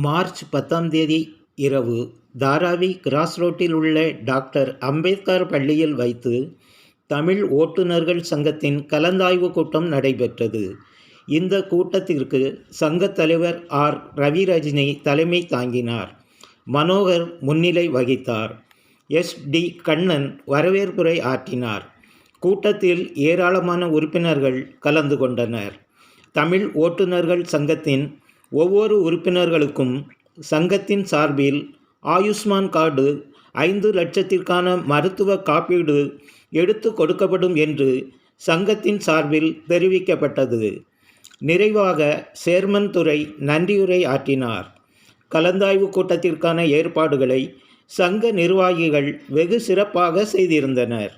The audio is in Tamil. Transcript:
மார்ச் பத்தாம் தேதி இரவு தாராவி கிராஸ் ரோட்டில் உள்ள டாக்டர் அம்பேத்கர் பள்ளியில் வைத்து தமிழ் ஓட்டுநர்கள் சங்கத்தின் கலந்தாய்வு கூட்டம் நடைபெற்றது. இந்த கூட்டத்திற்கு சங்கத் தலைவர் ஆர். ரவிரஜினி தலைமை தாங்கினார். மனோகர் முன்னிலை வகித்தார். எஸ். டி. கண்ணன் வரவேற்புரை ஆற்றினார். கூட்டத்தில் ஏராளமான உறுப்பினர்கள் கலந்து கொண்டனர். தமிழ் ஓட்டுநர்கள் சங்கத்தின் ஒவ்வொரு உறுப்பினர்களுக்கும் சங்கத்தின் சார்பில் ஆயுஷ்மான் கார்டு ஐந்து லட்சத்திற்கான மருத்துவ காப்பீடு எடுத்து கொடுக்கப்படும் என்று சங்கத்தின் சார்பில் தெரிவிக்கப்பட்டது. நிறைவாக சேர்மன் துறை நன்றியுரை ஆற்றினார். கலந்தாய்வு கூட்டத்திற்கான ஏற்பாடுகளை சங்க நிர்வாகிகள் வெகு சிறப்பாக செய்திருந்தனர்.